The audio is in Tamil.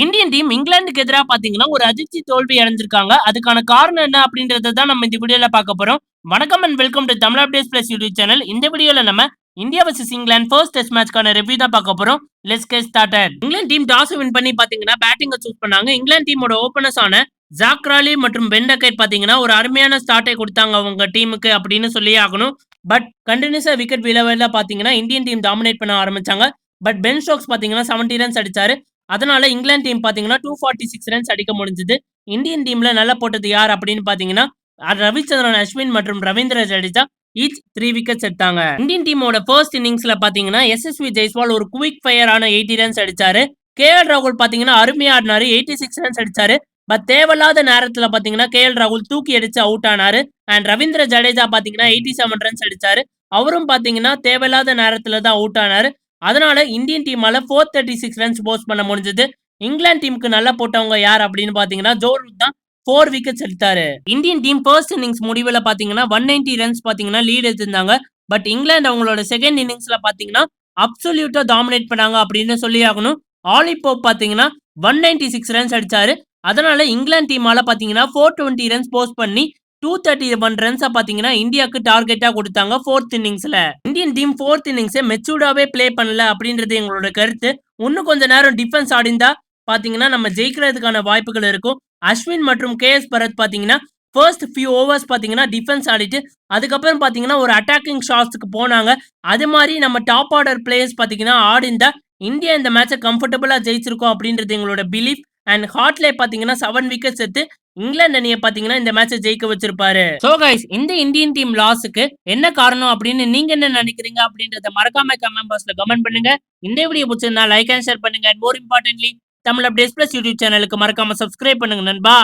இந்தியன் டீம் இங்கிலாந்துக்கு எதிராக பாத்தீங்கன்னா ஒரு அதிர்ச்சி தோல்வி அடைஞ்சிருக்காங்க. அதுக்கான காரணம் என்ன அப்படின்றத தான் நம்ம இந்த வீடியோல பார்க்க போறோம். வணக்கம் and welcome to Tamil updates plus YouTube channel இந்த வீடியோல நம்ம India versus England first test மேட்ச்க்கான review தான் பார்க்க போறோம். Let's get started England team toss win பண்ணி பாத்தீங்கன்னா பேட்டிங்க சூஸ் பண்ணாங்க. இங்கிலாந்து டீமோட ஓபனர்ஸ் ஆன ஜாக்ராலி மற்றும் பெண்டகைட் பாத்தீங்கன்னா ஒரு அருமையான ஸ்டார்ட்டை கொடுத்தாங்க அவங்க டீமுக்கு அப்படின்னு சொல்லி ஆகணும். பட் கண்டினியூஸா விக்கெட் விழவில்ல பாத்தீங்கன்னா இந்தியன் டீம் டாமினேட் பண்ண ஆரம்பிச்சாங்க. பட் பென் ஸ்டோக்ஸ் பாத்தீங்கன்னா 70 ரன்ஸ் அடிச்சாரு. அதனால இங்கிலாந்து டீம் பார்த்தீங்கன்னா டூ ஃபார்ட்டி சிக்ஸ் ரன்ஸ் அடிக்க முடிஞ்சது. இந்தியன் டீம்ல நல்லா போட்டது யார் அப்படின்னு பாத்தீங்கன்னா ரவிச்சந்திரன் அஸ்வின் மற்றும் Ravindra Jadeja. Each three wickets எடுத்தாங்க. இந்தியன் டீமோட ஃபர்ஸ்ட் இன்னிங்ஸ்ல பாத்தீங்கன்னா எஸ்எஸ்வி ஜெய்ஸ்வால் ஒரு குவிக் ஃபயர் ஆன எயிட்டி ரன்ஸ் அடிச்சாரு. கே எல் ராகுல் பாத்தீங்கன்னா அருமையா ஆடினாரு. எயிட்டி சிக்ஸ் ரன்ஸ் அடிச்சாரு. பட் தேவையில்லாத நேரத்துல பாத்தீங்கன்னா கே எல் ராகுல் தூக்கி அடிச்சு அவுட் ஆனாரு. அண்ட் ரவீந்திர ஜடேஜா பாத்தீங்கன்னா எயிட்டி செவன் ரன்ஸ் அடிச்சாரு. அவரும் பாத்தீங்கன்னா தேவையில்லாத நேரத்துல தான் அவுட் ஆனாரு. அதனால Indian டீமால four thirty six runs post பண்ண முடிஞ்சது. இங்கிலாந்து டீமுக்கு நல்லா போட்டவங்க யார் அப்படின்னு பாத்தீங்கன்னா ஜோர் தான் ஃபோர் விக்கெட்ஸ் எடுத்தாரு இந்தியன் டீம் ஃபர்ஸ்ட் இன்னிங்ஸ் முடிவில் பாத்தீங்கன்னா ஒன் நைன்டி ரன்ஸ் பாத்தீங்கன்னா லீட் எடுத்திருந்தாங்க. பட் இங்கிலாந்து அவங்களோட செகண்ட் இன்னிங்ஸ்ல பாத்தீங்கன்னா அப்சல்யூட்டா டாமினேட் பண்ணாங்க அப்படின்னு சொல்லி ஆகணும். ஆலி போப் பாத்தீங்கன்னா ஒன் நைன்டி சிக்ஸ் ரன்ஸ் அடிச்சாரு. அதனால இங்கிலாந்து டீமால பாத்தீங்கன்னா ஃபோர் டுவெண்ட்டி ரன்ஸ் போஸ்ட் பண்ணி டூ தேர்ட்டி ஒன் ரன்ஸை பார்த்தீங்கன்னா இந்தியாவுக்கு டார்கெட்டா கொடுத்தாங்க ஃபோர்த் இன்னிங்ஸ்ல இந்தியன் டீம் ஃபோர்த் இன்னிங்ஸை மெச்சூர்டாவே ப்ளே பண்ணல அப்படின்றது எங்களோட கருத்து. இன்னும் கொஞ்ச நேரம் டிஃபென்ஸ் ஆடிந்தா பாத்தீங்கன்னா நம்ம ஜெயிக்கிறதுக்கான வாய்ப்புகள் இருக்கும். அஸ்வின் மற்றும் கே எஸ் பரத் பாத்தீங்கன்னா ஃபர்ஸ்ட் ஃபியூ ஓவர்ஸ் பாத்தீங்கன்னா டிஃபென்ஸ் ஆடிட்டு அதுக்கப்புறம் பாத்தீங்கன்னா ஒரு அட்டாக்கிங் ஷாட்ஸ்க்கு போனாங்க. அது மாதிரி நம்ம டாப் ஆர்டர் பிளேயர்ஸ் பாத்தீங்கன்னா ஆடிந்தா இந்தியா இந்த மேட்சை கம்ஃபர்டபுளா ஜெயிச்சிருக்கோம் அப்படின்றது எங்களோட பிலீஃப் அண்ட் ஹாட்லே பாத்தீங்கன்னா செவன் விக்கெட் எடுத்து இங்கிலாந்து அணியை பாத்தீங்கன்னா இந்த மேட்சை ஜெயிக்க வச்சிருப்பாரு. சோ கைஸ் இந்த இந்தியன் டீம் லாஸுக்கு என்ன காரணம் அப்படின்னு நீங்க என்ன நினைக்கிறீங்க அப்படின்றத மறக்காம கமெண்ட் பாக்ஸ்ல கமெண்ட் பண்ணுங்க. இந்த வீடியோ பிடிச்சிருந்தா லைக் அண்ட் ஷேர் பண்ணுங்க. And more importantly Tamil updates plus YouTube சேனலுக்கு மறக்காம சப்ஸ்கிரைப் பண்ணுங்க நண்பா.